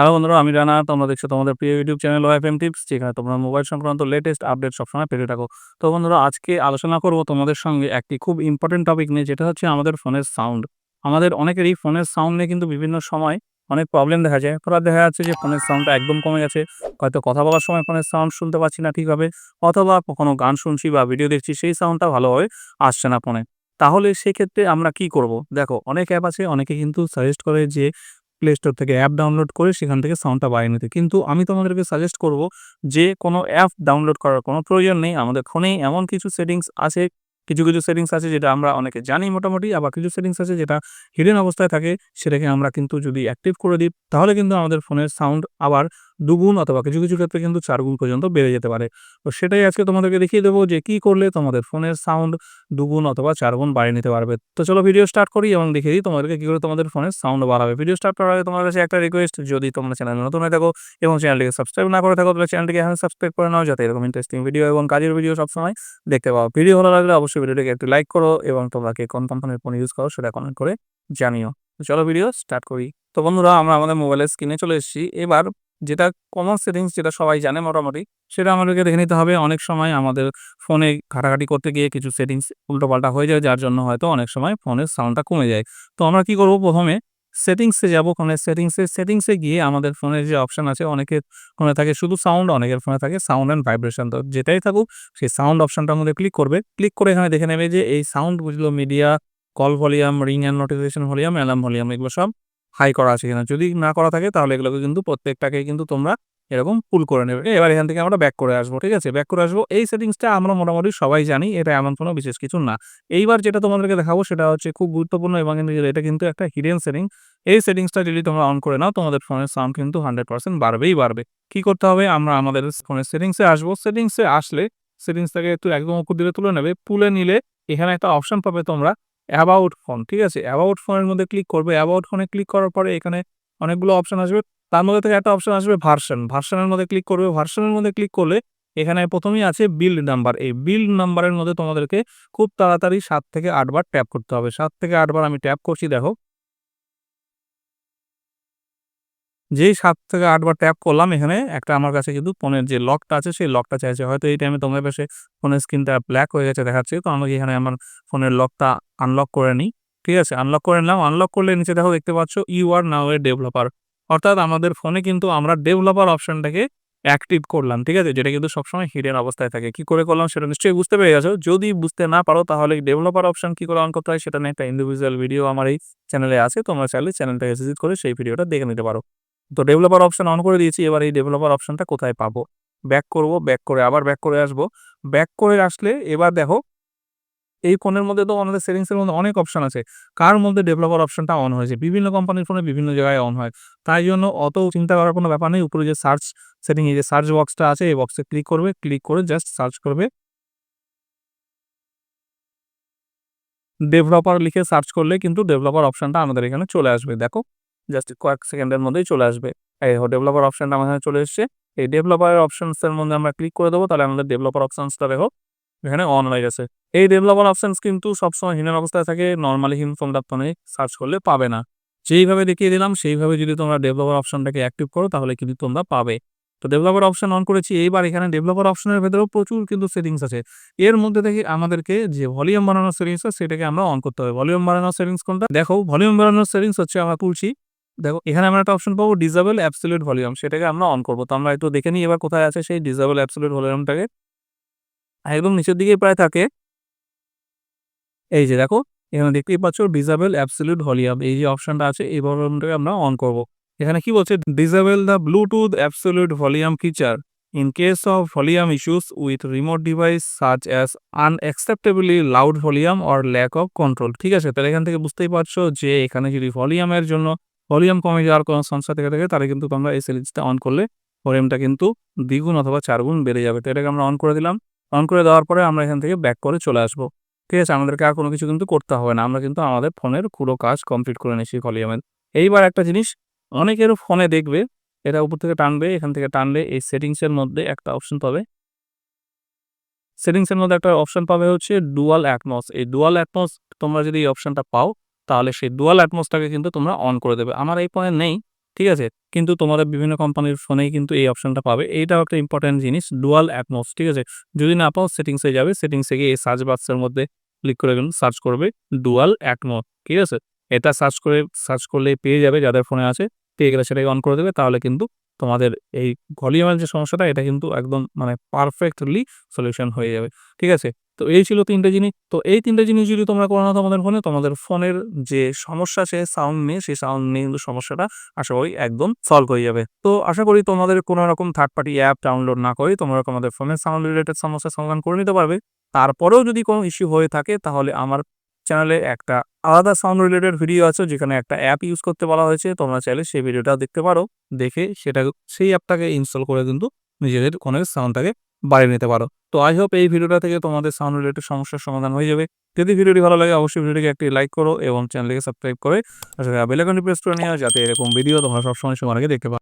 Hello বন্ধুরা, আমি রানা, তোমরা দেখছ তোমাদের প্রিয় ইউটিউব চ্যানেল ওয়াইফএম টিপস যেখানে তোমরা মোবাইল সংক্রান্ত লেটেস্ট আপডেট সবসময় পেতে থাকো। তো বন্ধুরা, আজকে আলোচনা করব তোমাদের সঙ্গে একটি খুব ইম্পর্টেন্ট টপিক নিয়ে, যেটা হচ্ছে আমাদের ফোনের সাউন্ড আমাদের অনেকেরই ফোনের সাউন্ড নিয়ে কিন্তু বিভিন্ন সময় অনেক প্রবলেম দেখা যায়। তোরা দেখা যাচ্ছে যে ফোনের সাউন্ডটা একদম কমে গেছে। হয়তো কথা বলার সময় ফোনের সাউন্ড শুনতে পাচ্ছি না ঠিকভাবে, অথবা কখনো গান শুনছি বা ভিডিও দেখছি, সেই সাউন্ডটা ভালোভাবে আসছে না ফোনে। তাহলে সেক্ষেত্রে আমরা কি করব? দেখো, অনেক অ্যাপ আছে, অনেকে কিন্তু সাজেস্ট করে যে প্লে স্টোর থেকে অ্যাপ ডাউনলোড করে সেখান থেকে সাউন্ডটা বাড়িয়ে নিতে। কিন্তু আমি তোমাদেরকে সাজেস্ট করব যে, কোনো অ্যাপ ডাউনলোড করার কোনো প্রয়োজন নেই। আমাদের ফোনেই এমন কিছু সেটিংস আছে কিছু কিছু সেটিংস আছে যেটা আমরা অনেকে জানি মোটামুটি, আবার কিছু সেটিংস আছে যেটা হিডেন অবস্থায় থাকে, সেটাকে আমরা কিন্তু যদি অ্যাক্টিভ করে দিই, তাহলে কিন্তু আমাদের ফোনের সাউন্ড আবার দুগুণ অথবা কিছু কিছু ক্ষেত্রে কিন্তু চার গুণ পর্যন্ত বেড়ে যেতে পারে। তো সেটাই আজকে তোমাদেরকে দেখিয়ে দেবো যে কি করলে তোমাদের ফোনের সাউন্ড দুগুণ অথবা চার গুণ বাড়িয়ে নিতে পারবে। তো চলো ভিডিও স্টার্ট করি এবং দেখিয়ে দিই তোমাদেরকে কী করে তোমাদের ফোনের সাউন্ড বাড়াবে। ভিডিও স্টার্ট করার আগে তোমার কাছে একটা রিকোয়েস্ট যদি তোমরা চ্যানেল নতুন হয়ে থাকো এবং চ্যানেলটিকে সাবস্ক্রাইব না করে থাকো, তাহলে চ্যানেলটিকে এখন সাবস্ক্রাইব করে নাও, যাতে এরকম ইন্টারেস্টিং ভিডিও এবং কাজের ভিডিও সবসময় দেখতে পাও। ভিডিও ভালো লাগলে অবশ্যই ভিডিওটিকে একটু লাইক করো এবং তোমাকে কোন কোম্পানির ফোন ইউজ করো সেটা কমেন্ট করে জানিও। তো চলো ভিডিও স্টার্ট করি। তো বন্ধুরা, আমরা আমাদের মোবাইলের স্ক্রিনে চলে এসেছি। এবার যেটা কমন সেটিংস যেটা সবাই জানে মোটামুটি, সেটা আমাদেরকে দেখে নিতে হবে। অনেক সময় আমাদের ফোনে ঘাটাঘাটি করতে গিয়ে কিছু সেটিংস উল্টোপাল্টা হয়ে যায়, যার জন্য হয়তো অনেক সময় ফোনের সাউন্ডটা কমে যায়। তো আমরা কি করব? প্রথমে সেটিংসে যাব ফোনের সেটিংসে সেটিংসে গিয়ে আমাদের ফোনের যে অপশান আছে, অনেকের ফোনে থাকে শুধু সাউন্ড অনেকের ফোনে থাকে সাউন্ড অ্যান্ড ভাইব্রেশন তো যেটাই থাকুক, সেই সাউন্ড অপশানটার মধ্যে ক্লিক করবে। ক্লিক করে এখানে দেখে নেবে যে এই সাউন্ড বুঝলো media call volume ring and notification volume alarm volume এগুলো সব হাই করা আছে কিনা। যদি না করা থাকে, তাহলে এগুলোকে কিন্তু প্রত্যেকটাকে কিন্তু তোমরা এরকম ফুল করে নেবে। এবার এখান থেকে আমরা ব্যাক করে আসব, ঠিক আছে? ব্যাক করে আসব, এই সেটিংসটা আমরা মোটামুটি সবাই জানি, এটা এমন কোনো বিশেষ কিছু না। এইবার যেটা তোমাদেরকে দেখাবো, সেটা হচ্ছে খুব গুরুত্বপূর্ণ এবং এটা কিন্তু একটা হিডেন সেটিং এই সেটিংসটা যদি তোমরা অন করে নাও, তোমাদের ফোনের সাউন্ড কিন্তু হান্ড্রেড পার্সেন্ট বাড়বেই বাড়বে। কি করতে হবে? আমরা আমাদের ফোনের সেটিংসে আসব। সেটিংসে আসলে সেটিংসটাকে একটু একদম উপর দিকে তুলে নেবে তুলে নিলে এখানে একটা অপশন পাবে তোমরা অ্যাবাউট ফোন ঠিক আছে? অ্যাবাউট ফোনের মধ্যে ক্লিক করবে। অ্যাবাউট ফোনে ক্লিক করার পরে এখানে অনেকগুলো অপশন আসবে। তার মধ্যে থেকে একটা অপশন আসবে ভার্সন ভার্সনের মধ্যে ক্লিক করবে। ভার্সনের মধ্যে ক্লিক করলে এখানে প্রথমেই আছে বিল্ড নাম্বার এই বিল্ড নাম্বারের মধ্যে তোমাদেরকে খুব তাড়াতাড়ি সাত থেকে আটবার ট্যাপ করতে হবে। সাত থেকে আটবার আমি ট্যাপ করছি, দেখো। যেই সাত থেকে আটবার ট্যাপ করলাম, এখানে একটা আমার কাছে কিন্তু ফোনের যে লকটা আছে, সেই লকটা চাইছে। হয়তো এই টাইমে তোমাদের পাশে ফোনের স্ক্রিনটা ব্ল্যাক হয়ে গেছে দেখাচ্ছে, তো আমাকে এখানে আমার ফোনের লকটা আনলক করে নিই। ঠিক আছে? আনলক করে নিলাম। আনলক করলে নিচে দেখো, দেখতে পাচ্ছ you R now A developer অর্থাৎ আমাদের ফোনে কিন্তু আমরা ডেভেলপার অপশনটাকে অ্যাক্টিভ করলাম, ঠিক আছে? যেটা কিন্তু সবসময় হিডেন অবস্থায় থাকে। কি করে করলাম সেটা নিশ্চয়ই বুঝতে পেরে গেছো? যদি বুঝতে না পারো, তাহলে ডেভেলপার অপশন কি করে অন করতে হয় সেটা নিয়ে একটা ইন্ডিভিজুয়াল ভিডিও আমার এই চ্যানেলে আছে। তোমরা চাইলে চ্যানেলটাকে ভিজিট করে সেই ভিডিওটা দেখে নিতে পারো। তো ডেভেলপার অপশন অন করে দিয়েছি। এবার এই ডেভেলপার অপশনটা কোথায় পাবো? ব্যাক করব ব্যাক করে আবার ব্যাক করে আসব। ব্যাক করে আসলে এবার দেখো এই ফোনের মধ্যে তো আমাদের সেটিংসের মধ্যে অনেক অপশন আছে। কার মধ্যে ডেভেলপার অপশনটা অন হয়েছে? বিভিন্ন কোম্পানির ফোনে বিভিন্ন জায়গায় অন হয়। তাই জন্য অত চিন্তা করার কোনো ব্যাপার নেই। উপরে যে সার্চ সেটিং এই যে সার্চ বক্সটা আছে, এই বক্সে ক্লিক করবে। ক্লিক করে জাস্ট সার্চ করবে। ডেভেলপার লিখে সার্চ করলে কিন্তু ডেভেলপার অপশনটা আমাদের এখানে চলে আসবে। দেখো জাস্ট কয়েক সেকেন্ডের মধ্যেই চলে আসবে। এই ডেভেলপার অপশনটা আমাদের চলে এসছে। এই ডেভেলপার অপশনসের মধ্যে আমরা ক্লিক করে দেবো। তাহলে আমাদের ডেভেলপার অপশনসটা দেখো এখানে অন হয়ে আছে। এই ডেভেলপার অপশনস কিন্তু সবসময় হিনের অবস্থায় থাকে নর্মালি হিন ফোনটা ফোনে সার্চ করলে পাবে না। যেইভাবে দেখিয়ে দিলাম, সেইভাবে যদি তোমরা ডেভেলপার অপশনটাকে অ্যাক্টিভ করো, তাহলে কিন্তু তোমরা পাবে। তো ডেভেলপার অপশন অন করেছি, এইবার এখানে ডেভেলপার অপশনের ভেতরেও প্রচুর কিন্তু সেটিংস আছে। এর মধ্যে থেকে আমাদেরকে যে ভলিউম বানানোর সেটিংস সেটাকে আমরা অন করতে হবে। ভলিউম বানানোর সেটিংস কোনটা? দেখো ভলিউম বানানোর সেটিংস হচ্ছে আমরা তুলছি দেখো, এখানে আমরা একটা অপশন পাবো ডিজেবল অ্যাবসলিউট ভলিউম সেটাকে আমরা অন করব। তো আমরা একটু দেখে নিই, এবার কোথায় আছে সেই ডিজেবল অ্যাবসলিউট ভলিউমটাকে একদম নিচের দিকে প্রায় থাকে। এই যে দেখো, এখানে দেখতেই পাচ্ছ ডিজেবল অ্যাবসলিউট ভলিউম এই যে অপশনটা আছে, এই ভলিউমটাকে আমরা অন করব। এখানে কি বলছে? Disable the Bluetooth absolute volume feature in case of volume issues with remote device search as unacceptably loud volume or lack of control ঠিক আছে, তাহলে এখান থেকে বুঝতেই পারছ যে এখানে যদি ভলিউমের জন্য ভলিউম কমে যাওয়ার কোনো সমস্যা থেকে থাকে, তাহলে কিন্তু তোমরা এই সিরিজটা অন করলে ভলিউমটা কিন্তু দ্বিগুণ অথবা চারগুণ বেড়ে যাবে। তো এটাকে আমরা অন করে দিলাম। অন করে দেওয়ার পরে আমরা এখান থেকে ব্যাক করে চলে আসব। ঠিক আছে? আমাদেরকে আর কোনো কিছু কিন্তু করতে হবে না। আমরা কিন্তু আমাদের ফোনের পুরো কাজ কমপ্লিট করে নিয়েছি ভলিউমের এইবার একটা জিনিস, অনেকের ফোনে দেখবে, এটা উপর থেকে টানবে, এখান থেকে টানলে এই সেটিংসের মধ্যে একটা অপশন পাবে। সেটিংসের মধ্যে একটা অপশন পাবে হচ্ছে ডুয়াল অ্যাটমস এই ডুয়াল অ্যাটমস তোমরা যদি এই অপশনটা পাও, তাহলে সেই ডুয়াল অ্যাটমসটাকে কিন্তু তোমরা অন করে দেবে। আমার এই ফোনে নেই। ঠিক আছে? কিন্তু তোমাদের বিভিন্ন কোম্পানির ফোনেই কিন্তু এই অপশনটা পাবে। এইটাও একটা ইম্পোর্টেন্ট জিনিস ডুয়াল অ্যাটমস, ঠিক আছে? যদি না পাও সেটিংসে যাবে। সেটিংসে গিয়ে এই সার্চ বাক্সের মধ্যে ক্লিক করে সার্চ করবে ডুয়াল অ্যাটমস, ঠিক আছে? এটা সার্চ করে সার্চ করলে পেয়ে যাবে যাদের ফোনে আছে। পেয়ে গেলে সেটাকে অন করে দেবে। তাহলে কিন্তু তোমাদের এই ভলিউমের যে সমস্যাটা এটা কিন্তু একদম মানে পারফেক্টলি সলিউশন হয়ে যাবে। ঠিক আছে? তো এই ছিল ৩ টে জিনিস। তো এই ৩ টে জিনিস যদি তোমরা করে নাও তোমাদের ফোনে, তোমাদের ফোনের যে সমস্যা সে সাউন্ড নিয়ে, সেই সাউন্ড নিয়ে কিন্তু সমস্যাটা আশা করি একদম সলভ হয়ে যাবে। তো আশা করি তোমাদের কোনো রকম থার্ড পার্টি অ্যাপ ডাউনলোড না করেই তোমরা তোমাদের ফোনের সাউন্ড রিলেটেড সমস্যার সমাধান করে নিতে পারবে। তারপরেও যদি কোনো ইস্যু হয়ে থাকে তাহলে আমার চ্যানেলে একটা আলাদা সাউন্ড রিলেটেড ভিডিও আছে যেখানে একটা অ্যাপ ইউজ করতে বলা হয়েছে। তোমরা চাইলে সেই ভিডিওটা দেখতে পারো। দেখে সেটা সেই অ্যাপটাকে ইনস্টল করে কিন্তু নিজেদের ফোনের সাউন্ডটাকে বাড়িয়ে নিতে পারো। তো আই হোপ এই ভিডিওটা থেকে তোমাদের সাউন্ড রিলেটেড সমস্যার সমাধান হয়ে যাবে। যদি ভিডিওটি ভালো লাগে, অবশ্যই ভিডিওটিকে একটি লাইক করো এবং চ্যানেলকে সাবস্ক্রাইব করে আসলে আইকনটি প্রেস করে নিও, যাতে এরকম ভিডিও তোমরা সবসময় সময় আগে দেখতে পাও।